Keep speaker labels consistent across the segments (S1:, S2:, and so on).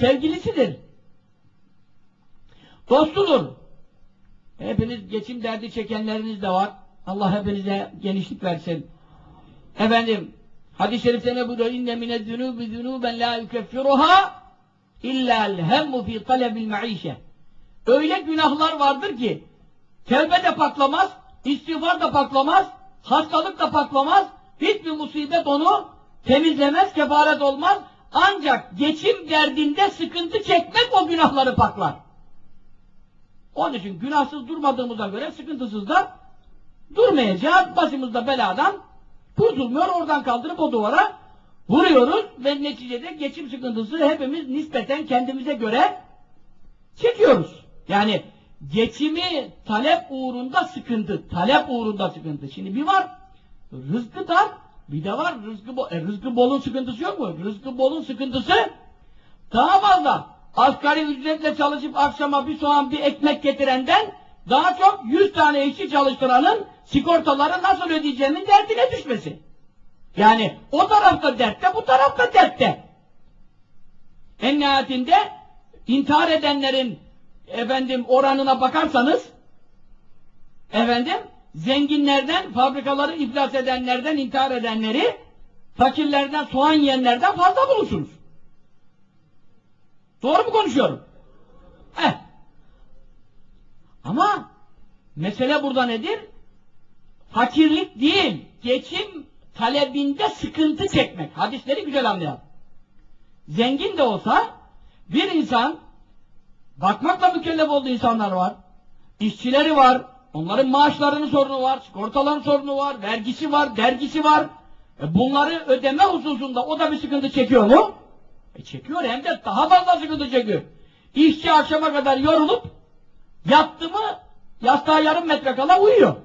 S1: sevgilisidir. Dostudur. Hepiniz geçim derdi çekenleriniz de var. Allah hepinize genişlik versin. Efendim, hadis-i şerifte ne buyuruyor? İnne minez zunubi zunuben la yukeffiruha illa'l hemmu fi talebil maişe. Öyle günahlar vardır ki tevbe de paklamaz, istiğfar da paklamaz, hastalık da paklamaz, hiçbir musibet onu temizlemez, kefaret olmaz. Ancak geçim derdinde sıkıntı çekmek o günahları paklar. Onun için günahsız durmadığımıza göre sıkıntısız da durmayacağız. Başımızda beladan kurtulmuyor. Oradan kaldırıp o duvara vuruyoruz ve neticede geçim sıkıntısı hepimiz nispeten kendimize göre çekiyoruz. Yani geçimi talep uğrunda sıkıntı, talep uğrunda sıkıntı. Şimdi bir var rızkı dar, bir de var rızkı bol. E, rızkı bolun sıkıntısı yok mu? Rızkı bolun sıkıntısı daha fazla. Asgari ücretle çalışıp akşama bir soğan bir ekmek getirenden daha çok 100 tane işçi çalıştıranın sigortaları nasıl ödeyeceğinin derdine düşmesi. Yani o tarafta dertte, bu tarafta dertte. En nihayetinde intihar edenlerin efendim oranına bakarsanız efendim zenginlerden, fabrikaları iflas edenlerden, intihar edenleri fakirlerden, soğan yiyenlerden fazla bulursunuz. Doğru mu konuşuyorum? Eh. Ama mesele burada nedir? Fakirlik değil, geçim talebinde sıkıntı çekmek. Hadisleri güzel anlayalım. Zengin de olsa bir insan bakmakla mükellef olduğu insanlar var. İşçileri var. Onların maaşlarının sorunu var. Sigortaların sorunu var. Vergisi var. Dergisi var. E bunları ödeme hususunda o da bir sıkıntı çekiyor mu? E çekiyor hem de daha fazla sıkıntı çekiyor. İşçi akşama kadar yorulup yattı mı yastığa yarım metre kala uyuyor.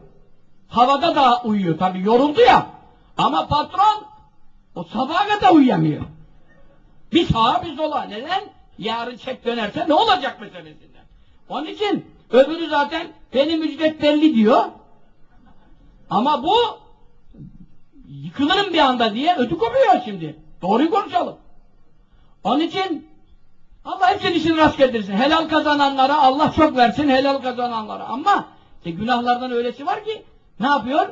S1: Havada da uyuyor tabii yoruldu ya. Ama patron o sabaha kadar uyuyamıyor. Bir sağa bir sola. Neden? Yarın çek dönerse ne olacak meselesinden. Onun için öbürü zaten benim ücret belli diyor. Ama bu yıkılırım bir anda diye ödü kopuyor şimdi. Doğruyu konuşalım. Onun için Allah hepsinin işini rast getirsin. Helal kazananlara Allah çok versin helal kazananlara. Ama işte günahlardan öylesi var ki ne yapıyor?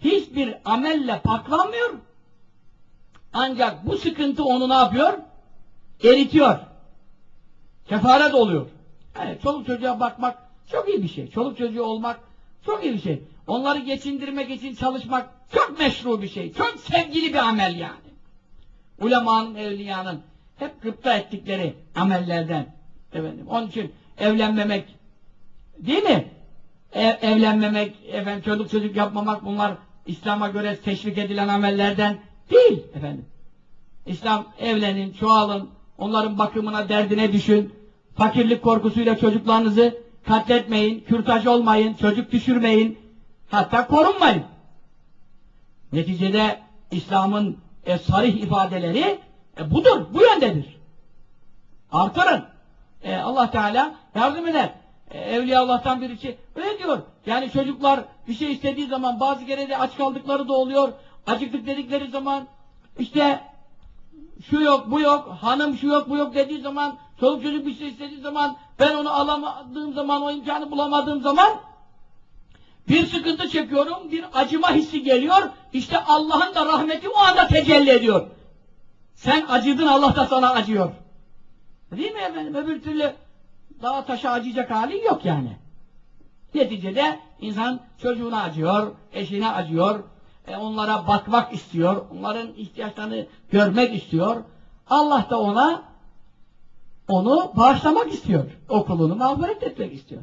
S1: Hiçbir amelle paklanmıyor. Ancak bu sıkıntı onu ne yapıyor? Eritiyor. Kefaret oluyor. Yani çoluk çocuğa bakmak çok iyi bir şey. Çoluk çocuğu olmak çok iyi bir şey. Onları geçindirmek için çalışmak çok meşru bir şey. Çok sevgili bir amel yani. Ulemanın, evliyanın hep gıpta ettikleri amellerden. Efendim. Onun için evlenmemek değil mi? E- evlenmemek, efendim çocuk çocuk yapmamak bunlar İslam'a göre teşvik edilen amellerden değil efendim. İslam evlenin, çoğalın, onların bakımına, derdine düşün. Fakirlik korkusuyla çocuklarınızı katletmeyin, kürtaj olmayın, çocuk düşürmeyin. Hatta korunmayın. Neticede İslam'ın e, sarih ifadeleri e, budur, bu yöndedir. Artırın. E, Allah Teala yardım eder. E, Evliya Allah'tan birisi öyle diyor. Yani çocuklar bir şey istediği zaman bazı kere de aç kaldıkları da oluyor. Acıktık dedikleri zaman işte şu yok, bu yok, hanım şu yok, bu yok dediği zaman çoluk çocuk bir şey istediği zaman ben onu alamadığım zaman, o imkanı bulamadığım zaman bir sıkıntı çekiyorum, bir acıma hissi geliyor. İşte Allah'ın da rahmeti o anda tecelli ediyor. Sen acıdın, Allah da sana acıyor. Değil mi efendim? Öbür türlü daha taşa acıyacak halin yok yani. Neticede insan çocuğuna acıyor, eşine acıyor, e, onlara bakmak istiyor, onların ihtiyaçlarını görmek istiyor. Allah da ona onu bağışlamak istiyor. Okulunu mağfiret etmek istiyor.